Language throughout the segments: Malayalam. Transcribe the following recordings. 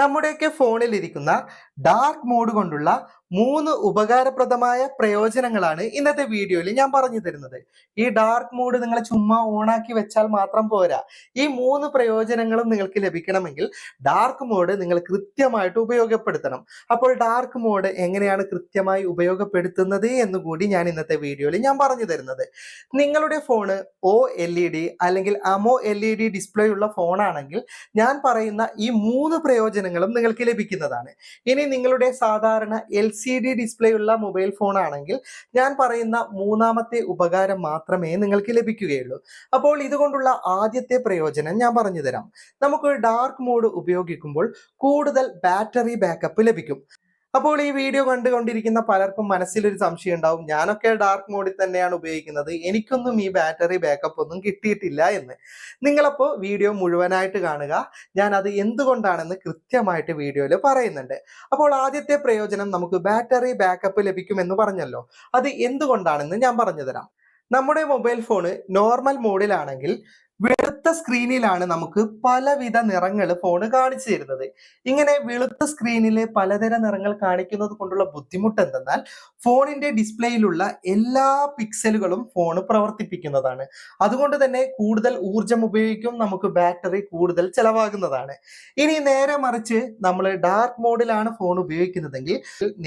നമ്മുടെയൊക്കെ ഫോണിൽ ഇരിക്കുന്ന ഡാർക്ക് മോഡ് കൊണ്ടുള്ള മൂന്ന് ഉപകാരപ്രദമായ പ്രയോജനങ്ങളാണ് ഇന്നത്തെ വീഡിയോയിൽ ഞാൻ പറഞ്ഞു തരുന്നത്. ഈ ഡാർക്ക് മോഡ് നിങ്ങൾ ചുമ്മാ ഓണാക്കി വെച്ചാൽ മാത്രം പോരാ. ഈ മൂന്ന് പ്രയോജനങ്ങളും നിങ്ങൾക്ക് ലഭിക്കണമെങ്കിൽ ഡാർക്ക് മോഡ് നിങ്ങൾ കൃത്യമായിട്ട് ഉപയോഗപ്പെടുത്തണം. അപ്പോൾ ഡാർക്ക് മോഡ് എങ്ങനെയാണ് കൃത്യമായി ഉപയോഗപ്പെടുത്തുന്നത് എന്ന് കൂടി ഞാൻ ഇന്നത്തെ വീഡിയോയിൽ ഞാൻ പറഞ്ഞു തരുന്നത്. നിങ്ങളുടെ phone O L E D അല്ലെങ്കിൽ അമോ എൽ ഇ ഡി ഡിസ്പ്ലേ ഉള്ള ഫോണാണെങ്കിൽ ഞാൻ പറയുന്ന ഈ മൂന്ന് പ്രയോജനങ്ങളും നിങ്ങൾക്ക് ലഭിക്കുന്നതാണ്. ഇനി നിങ്ങളുടെ സാധാരണ എൽ സി ഡി ഡിസ്പ്ലേ ഉള്ള മൊബൈൽ ഫോൺ ആണെങ്കിൽ ഞാൻ പറയുന്ന മൂന്നാമത്തെ ഉപകാരം മാത്രമേ നിങ്ങൾക്ക് ലഭിക്കുകയുള്ളൂ. അപ്പോൾ ഇതുകൊണ്ടുള്ള ആദ്യത്തെ പ്രയോജനം ഞാൻ പറഞ്ഞു തരാം നമുക്ക് ഡാർക്ക് മോഡ് ഉപയോഗിക്കുമ്പോൾ കൂടുതൽ ബാറ്ററി ബാക്കപ്പ് ലഭിക്കും. അപ്പോൾ ഈ വീഡിയോ കണ്ടുകൊണ്ടിരിക്കുന്ന പലർക്കും മനസ്സിലൊരു സംശയം ഉണ്ടാവും. ഞാനൊക്കെ ഡാർക്ക് മോഡിൽ തന്നെയാണ് ഉപയോഗിക്കുന്നത്. എനിക്കൊന്നും ഈ ബാറ്ററി ബാക്കപ്പ് ഒന്നും കിട്ടിയിട്ടില്ല എന്ന്. നിങ്ങളപ്പോൾ വീഡിയോ മുഴുവനായിട്ട് കാണുക. ഞാൻ അത് എന്തുകൊണ്ടാണെന്ന് കൃത്യമായിട്ട് വീഡിയോയിൽ പറയുന്നുണ്ട്. അപ്പോൾ ആദ്യത്തെ പ്രയോജനം നമുക്ക് ബാറ്ററി ബാക്കപ്പ് ലഭിക്കുമെന്ന് പറഞ്ഞല്ലോ. അത് എന്തുകൊണ്ടാണെന്ന് ഞാൻ പറഞ്ഞുതരാം. നമ്മുടെ മൊബൈൽ ഫോണ് നോർമൽ മോഡിലാണെങ്കിൽ വെളുത്ത സ്ക്രീനിലാണ് നമുക്ക് പലവിധ നിറങ്ങൾ ഫോൺ കാണിച്ചു തരുന്നത്. ഇങ്ങനെ വെളുത്ത സ്ക്രീനിൽ പലതരം നിറങ്ങൾ കാണിക്കുന്നത് കൊണ്ടുള്ള ബുദ്ധിമുട്ട് എന്തെന്നാൽ ഫോണിന്റെ ഡിസ്പ്ലേയിലുള്ള എല്ലാ പിക്സലുകളും ഫോൺ പ്രവർത്തിപ്പിക്കുന്നതാണ്. അതുകൊണ്ട് തന്നെ കൂടുതൽ ഊർജം ഉപയോഗിക്കും നമുക്ക് ബാറ്ററി കൂടുതൽ ചെലവാകുന്നതാണ്. ഇനി നേരെ മറിച്ച് നമ്മൾ ഡാർക്ക് മോഡിലാണ് ഫോൺ ഉപയോഗിക്കുന്നതെങ്കിൽ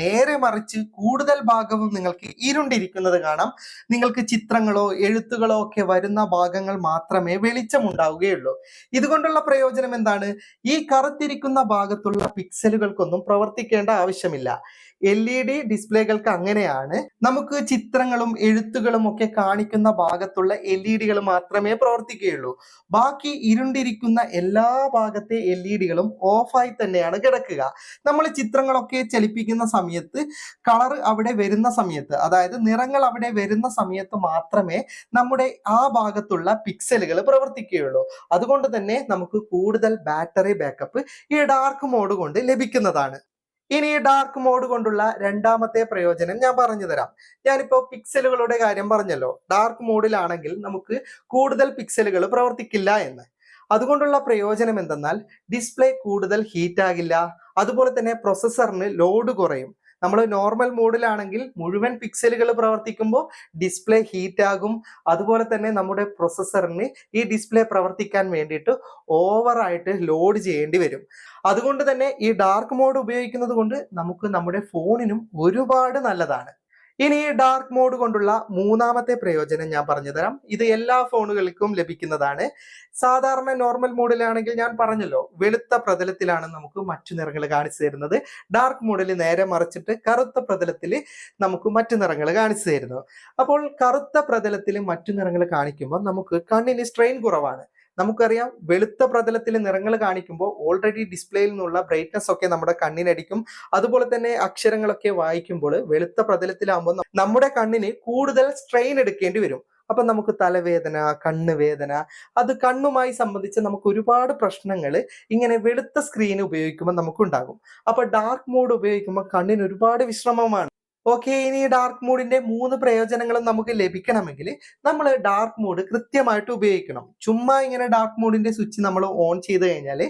നേരെ മറിച്ച് കൂടുതൽ ഭാഗവും നിങ്ങൾക്ക് ഇരുണ്ടിരിക്കുന്നത് കാണാം. നിങ്ങൾക്ക് ചിത്രങ്ങളോ എഴുത്തുകളോ ഒക്കെ വരുന്ന ഭാഗങ്ങൾ മാത്രമേ വെളിച്ചം ഉണ്ടാവുകയുള്ളൂ. ഇതുകൊണ്ടുള്ള പ്രയോജനം എന്താണ്? ഈ കറുത്തിരിക്കുന്ന ഭാഗത്തുള്ള പിക്സലുകൾക്കൊന്നും പ്രവർത്തിക്കേണ്ട ആവശ്യമില്ല. എൽ ഇ ഡി ഡിസ്പ്ലേകൾക്ക് അങ്ങനെയാണ്. നമുക്ക് ചിത്രങ്ങളും എഴുത്തുകളും ഒക്കെ കാണിക്കുന്ന ഭാഗത്തുള്ള എൽ ഇ ഡികൾ മാത്രമേ പ്രവർത്തിക്കുകയുള്ളൂ. ബാക്കി ഇരുണ്ടിരിക്കുന്ന എല്ലാ ഭാഗത്തെ എൽ ഇ ഡികളും ഓഫായി തന്നെയാണ് കിടക്കുക. നമ്മൾ ചിത്രങ്ങളൊക്കെ ചലിപ്പിക്കുന്ന സമയത്ത് കളർ അവിടെ വരുന്ന സമയത്ത് അതായത് നിറങ്ങൾ അവിടെ വരുന്ന സമയത്ത് മാത്രമേ നമ്മുടെ ആ ഭാഗത്തുള്ള പിക്സലുകൾ പ്രവർത്തിക്കുകയുള്ളൂ. അതുകൊണ്ട് തന്നെ നമുക്ക് കൂടുതൽ ബാറ്ററി ബാക്കപ്പ് ഈ ഡാർക്ക് മോഡ് കൊണ്ട് ലഭിക്കുന്നതാണ്. ഇനി ഡാർക്ക് മോഡ് കൊണ്ടുള്ള രണ്ടാമത്തെ പ്രയോജനം ഞാൻ പറഞ്ഞു തരാം. ഞാനിപ്പോ പിക്സലുകളുടെ കാര്യം പറഞ്ഞല്ലോ. ഡാർക്ക് മോഡിലാണെങ്കിൽ നമുക്ക് കൂടുതൽ പിക്സലുകൾ പ്രവർത്തിക്കില്ല എന്ന്. അതുകൊണ്ടുള്ള പ്രയോജനം എന്തെന്നാൽ ഡിസ്പ്ലേ കൂടുതൽ ഹീറ്റ് ആകില്ല. അതുപോലെ തന്നെ പ്രൊസസ്സറിന് ലോഡ് കുറയും. നമ്മൾ നോർമൽ മോഡിലാണെങ്കിൽ മുഴുവൻ പിക്സലുകൾ പ്രവർത്തിക്കുമ്പോൾ ഡിസ്പ്ലേ ഹീറ്റ് ആകും. അതുപോലെ തന്നെ നമ്മുടെ പ്രൊസസ്സറിന് ഈ ഡിസ്പ്ലേ പ്രവർത്തിക്കാൻ വേണ്ടിയിട്ട് ഓവറായിട്ട് ലോഡ് ചെയ്യേണ്ടി വരും. അതുകൊണ്ട് തന്നെ ഈ ഡാർക്ക് മോഡ് ഉപയോഗിക്കുന്നത് കൊണ്ട് നമുക്ക് നമ്മുടെ ഫോണിനും ഒരുപാട് നല്ലതാണ്. ഇനി ഈ ഡാർക്ക് മോഡ് കൊണ്ടുള്ള മൂന്നാമത്തെ പ്രയോജനം ഞാൻ പറഞ്ഞു തരാം. ഇത് എല്ലാ ഫോണുകൾക്കും ലഭിക്കുന്നതാണ്. സാധാരണ നോർമൽ മോഡിലാണെങ്കിൽ ഞാൻ പറഞ്ഞല്ലോ വെളുത്ത പ്രതലത്തിലാണ് നമുക്ക് മറ്റു നിറങ്ങൾ കാണിച്ചു തരുന്നത്. ഡാർക്ക് മോഡിൽ നേരെ മറിച്ചിട്ട് കറുത്ത പ്രതലത്തിൽ നമുക്ക് മറ്റു നിറങ്ങൾ കാണിച്ചു തരുന്നു. അപ്പോൾ കറുത്ത പ്രതലത്തിൽ മറ്റു നിറങ്ങൾ കാണിക്കുമ്പോൾ നമുക്ക് കണ്ണിന് സ്ട്രെയിൻ കുറവാണ്. നമുക്കറിയാം വെളുത്ത പ്രതലത്തിൽ നിറങ്ങൾ കാണിക്കുമ്പോൾ ഓൾറെഡി ഡിസ്പ്ലേയിൽ നിന്നുള്ള ബ്രൈറ്റ്നസ് ഒക്കെ നമ്മുടെ കണ്ണിനടിക്കും. അതുപോലെ തന്നെ അക്ഷരങ്ങളൊക്കെ വായിക്കുമ്പോൾ വെളുത്ത പ്രതലത്തിലാകുമ്പോൾ നമ്മുടെ കണ്ണിന് കൂടുതൽ സ്ട്രെയിൻ എടുക്കേണ്ടി വരും. അപ്പൊ നമുക്ക് തലവേദന കണ്ണ് വേദന അത് കണ്ണുമായി സംബന്ധിച്ച് നമുക്ക് ഒരുപാട് പ്രശ്നങ്ങൾ ഇങ്ങനെ വെളുത്ത സ്ക്രീൻ ഉപയോഗിക്കുമ്പോൾ നമുക്കുണ്ടാകും. അപ്പൊ ഡാർക്ക് മോഡ് ഉപയോഗിക്കുമ്പോൾ കണ്ണിന് ഒരുപാട് വിശ്രമമാണ്. ഓക്കെ ഇനി ഡാർക്ക് മൂഡിന്റെ മൂന്ന് പ്രയോജനങ്ങളും നമുക്ക് ലഭിക്കണമെങ്കിൽ നമ്മൾ ഡാർക്ക് മൂഡ് കൃത്യമായിട്ട് ഉപയോഗിക്കണം. ചുമ്മാ ഇങ്ങനെ ഡാർക്ക് മൂഡിന്റെ സ്വിച്ച് നമ്മൾ ഓൺ ചെയ്ത് കഴിഞ്ഞാൽ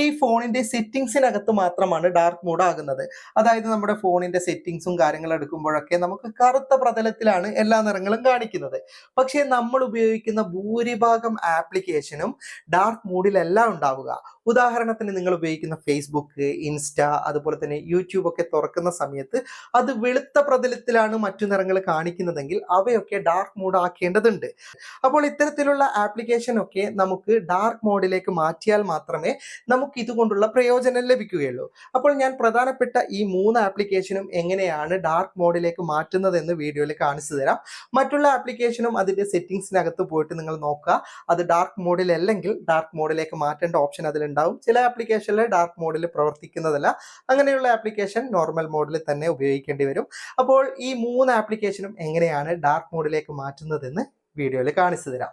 ഈ ഫോണിന്റെ സെറ്റിങ്സിനകത്ത് മാത്രമാണ് ഡാർക്ക് മൂഡ് ആകുന്നത്. അതായത് നമ്മുടെ ഫോണിന്റെ സെറ്റിങ്സും കാര്യങ്ങളും എടുക്കുമ്പോഴൊക്കെ നമുക്ക് കറുത്ത പ്രതലത്തിലാണ് എല്ലാ നിറങ്ങളും കാണിക്കുന്നത്. പക്ഷേ നമ്മൾ ഉപയോഗിക്കുന്ന ഭൂരിഭാഗം ആപ്ലിക്കേഷനും ഡാർക്ക് മൂഡിലല്ല ഉണ്ടാവുക. ഉദാഹരണത്തിന് നിങ്ങൾ ഉപയോഗിക്കുന്ന ഫേസ്ബുക്ക് ഇൻസ്റ്റ അതുപോലെ തന്നെ യൂട്യൂബ് ഒക്കെ തുറക്കുന്ന സമയത്ത് അത് വെളുത്ത പ്രതലത്തിലാണ് മറ്റു നിറങ്ങൾ കാണിക്കുന്നതെങ്കിൽ അവയൊക്കെ ഡാർക്ക് മോഡ് ആക്കേണ്ടതുണ്ട്. അപ്പോൾ ഇത്തരത്തിലുള്ള ആപ്ലിക്കേഷൻ ഒക്കെ നമുക്ക് ഡാർക്ക് മോഡിലേക്ക് മാറ്റിയാൽ മാത്രമേ നമുക്ക് ഇതുകൊണ്ടുള്ള പ്രയോജനം ലഭിക്കുകയുള്ളൂ. അപ്പോൾ ഞാൻ പ്രധാനപ്പെട്ട ഈ മൂന്ന് ആപ്ലിക്കേഷനും എങ്ങനെയാണ് ഡാർക്ക് മോഡിലേക്ക് മാറ്റുന്നത് എന്ന് വീഡിയോയിൽ കാണിച്ചു തരാം. മറ്റുള്ള ആപ്ലിക്കേഷനും അതിന്റെ സെറ്റിംഗ്സിനകത്ത് പോയിട്ട് നിങ്ങൾ നോക്കുക. അത് ഡാർക്ക് മോഡിൽ അല്ലെങ്കിൽ ഡാർക്ക് മോഡിലേക്ക് മാറ്റേണ്ട ഓപ്ഷൻ അതിലുണ്ടാവും. ചില ആപ്ലിക്കേഷനിൽ ഡാർക്ക് മോഡിൽ പ്രവർത്തിക്കുന്നതല്ല. അങ്ങനെയുള്ള ആപ്ലിക്കേഷൻ നോർമൽ മോഡിൽ തന്നെ ഉപയോഗിക്കേണ്ടി വരും. അപ്പോൾ ഈ മൂന്ന് ആപ്ലിക്കേഷനും എങ്ങനെയാണ് ഡാർക്ക് മോഡിലേക്ക് മാറ്റുന്നതെന്ന് വീഡിയോയിൽ കാണിച്ചു തരാം.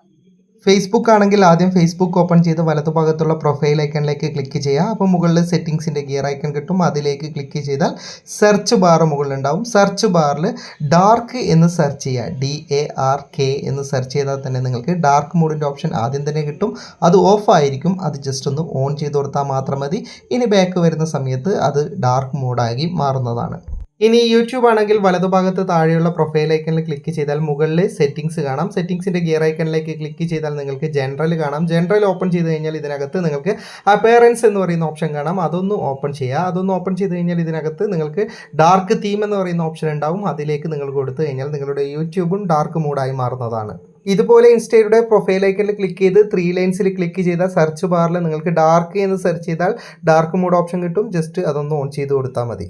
ഫേസ്ബുക്ക് ആണെങ്കിൽ ആദ്യം ഫേസ്ബുക്ക് ഓപ്പൺ ചെയ്ത് വലതുഭാഗത്തുള്ള പ്രൊഫൈൽ ഐക്കണിലേക്ക് ക്ലിക്ക് ചെയ്യുക. അപ്പോൾ മുകളിൽ സെറ്റിംഗ്സിന്റെ ഗിയർ ഐക്കൺ കിട്ടും. അതിലേക്ക് ക്ലിക്ക് ചെയ്താൽ സെർച്ച് ബാർ മുകളിലുണ്ടാവും. സെർച്ച് ബാറിൽ ഡാർക്ക് എന്ന് സെർച്ച് ചെയ്യുക. ഡി എ ആർ കെ എന്ന് സെർച്ച് ചെയ്താൽ തന്നെ നിങ്ങൾക്ക് ഡാർക്ക് മോഡിന്റെ ഓപ്ഷൻ ആദ്യം തന്നെ കിട്ടും. അത് ഓഫ് ആയിരിക്കും. അത് ജസ്റ്റ് ഒന്ന് ഓൺ ചെയ്ത് കൊടുത്താൽ മാത്രം മതി. ഇനി ബാക്ക് വരുന്ന സമയത്ത് അത് ഡാർക്ക് മോഡായി മാറുന്നതാണ്. ഇനി യൂട്യൂബ് ആണെങ്കിൽ വലതുഭാഗത്ത് താഴെയുള്ള പ്രൊഫൈൽ ഐക്കണിൽ ക്ലിക്ക് ചെയ്താൽ മുകളിൽ സെറ്റിംഗ്സ് കാണാം. സെറ്റിംഗ്സിന്റെ ഗിയർ ഐക്കണിലേക്ക് ക്ലിക്ക് ചെയ്താൽ നിങ്ങൾക്ക് ജനറൽ കാണാം. ജനറൽ ഓപ്പൺ ചെയ്ത് കഴിഞ്ഞാൽ ഇതിനകത്ത് നിങ്ങൾക്ക് അപ്പയറൻസ് എന്ന് പറയുന്ന ഓപ്ഷൻ കാണാം. അതൊന്ന് ഓപ്പൺ ചെയ്യുക അതൊന്ന് ഓപ്പൺ ചെയ്ത് കഴിഞ്ഞാൽ ഇതിനകത്ത് നിങ്ങൾക്ക് ഡാർക്ക് തീം എന്ന് പറയുന്ന ഓപ്ഷൻ ഉണ്ടാവും. അതിലേക്ക് നിങ്ങൾ കൊടുത്തു കഴിഞ്ഞാൽ നിങ്ങളുടെ യൂട്യൂബും ഡാർക്ക് മൂഡായി മാറുന്നതാണ്. ഇതുപോലെ ഇൻസ്റ്റയുടെ പ്രൊഫൈൽ ഐക്കണിൽ ക്ലിക്ക് ചെയ്ത് ത്രീ ലൈൻസിൽ ക്ലിക്ക് ചെയ്താൽ സെർച്ച് ബാറിൽ നിങ്ങൾക്ക് ഡാർക്ക് എന്ന് സെർച്ച് ചെയ്താൽ ഡാർക്ക് മൂഡ് ഓപ്ഷൻ കിട്ടും. ജസ്റ്റ് അതൊന്ന് ഓൺ ചെയ്ത് കൊടുത്താൽ മതി.